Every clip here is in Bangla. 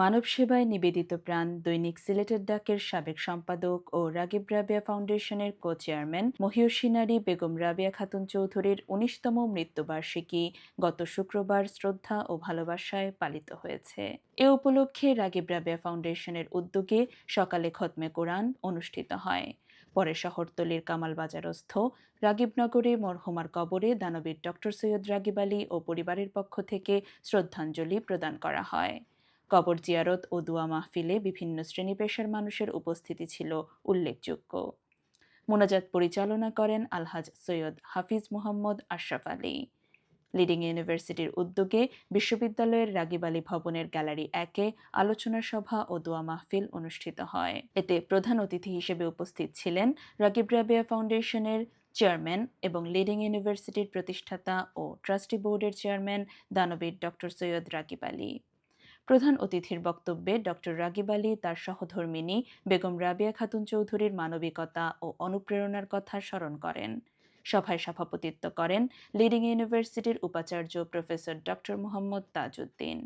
মানব সেবায় নিবেদিত প্রাণ দৈনিক সিলেটের ডাকের সাবেক সম্পাদক ও রাগিব রাবিয়া ফাউন্ডেশনের কো চেয়ারম্যান মহিউসী নারী বেগম রাবিয়া খাতুন চৌধুরীর উনিশতম মৃত্যুবার্ষিকী গত শুক্রবার শ্রদ্ধা ও ভালোবাসায় পালিত হয়েছে। এ উপলক্ষে রাগিব রাবিয়া ফাউন্ডেশনের উদ্যোগে সকালে খতমে কোরআন অনুষ্ঠিত হয়। পরে শহরতলির কামাল বাজারস্থ রাগিবনগরে মরহুমার কবরে দানবীর ডক্টর সৈয়দ রাগিব আলী ও পরিবারের পক্ষ থেকে শ্রদ্ধাঞ্জলি প্রদান করা হয়। কবর জিয়ারত ও দোয়া মাহফিলে বিভিন্ন শ্রেণি পেশার মানুষের উপস্থিতি ছিল উল্লেখযোগ্য। মোনাজাত পরিচালনা করেন আলহাজ সৈয়দ হাফিজ মোহাম্মদ আশরাফ আলী। লিডিং ইউনিভার্সিটির উদ্যোগে বিশ্ববিদ্যালয়ের রাগিব আলী ভবনের গ্যালারি একে আলোচনা সভা ও দোয়া মাহফিল অনুষ্ঠিত হয়। এতে প্রধান অতিথি হিসেবে উপস্থিত ছিলেন রাগিব রাবিয়া ফাউন্ডেশনের চেয়ারম্যান এবং লিডিং ইউনিভার্সিটির প্রতিষ্ঠাতা ও ট্রাস্টি বোর্ডের চেয়ারম্যান দানবীর ডক্টর সৈয়দ রাগিব আলী। প্রধান অতিথির বক্তব্যে ডক্টর রাগিব আলী, তার সহধর্মিনী বেগম রাবিয়া খাতুন চৌধুরীর মানবিকতা ও অনুপ্রেরণার কথা স্মরণ করেন। সভায় সভাপতিত্ব করেন লিডিং ইউনিভার্সিটির উপাচার্য প্রফেসর ডক্টর মোহাম্মদ তাজউদ্দিন।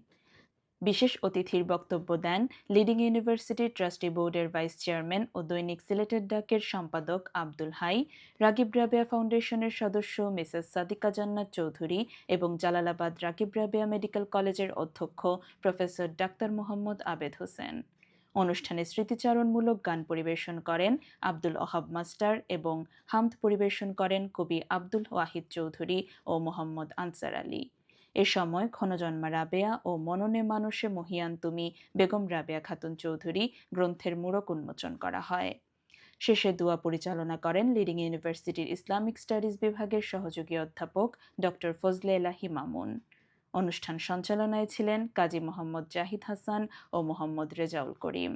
বিশেষ অতিথির বক্তব্য দেন লিডিং ইউনিভার্সিটির ট্রাস্টি বোর্ডের ভাইস চেয়ারম্যান ও দৈনিক সিলেটের ডাকের সম্পাদক আব্দুল হাই, রাগিব রাবিয়া ফাউন্ডেশনের সদস্য মিসেস সাদিকা জান্নাত চৌধুরী এবং জালালাবাদ রাগিব রাবিয়া মেডিকেল কলেজের অধ্যক্ষ প্রফেসর ডাক্তার মোহাম্মদ আবেদ হোসেন। অনুষ্ঠানে স্মৃতিচারণমূলক গান পরিবেশন করেন আব্দুল ওহাব মাস্টার এবং হামদ পরিবেশন করেন কবি আব্দুল ওয়াহিদ চৌধুরী ও মোহাম্মদ আনসার আলী। এ সময় ক্ষণজন্মা রাবেয়া ও মননে মানুষে মহিয়ান তুমি বেগম রাবেয়া খাতুন চৌধুরী গ্রন্থের মূরক উন্মোচন করা হয়। শেষে দোয়া পরিচালনা করেন লিডিং ইউনিভার্সিটির ইসলামিক স্টাডিজ বিভাগের সহযোগী অধ্যাপক ডক্টর ফজলে এলাহি মামুন। অনুষ্ঠান সঞ্চালনায় ছিলেন কাজী মোহাম্মদ জাহিদ হাসান ও মোহাম্মদ রেজাউল করিম।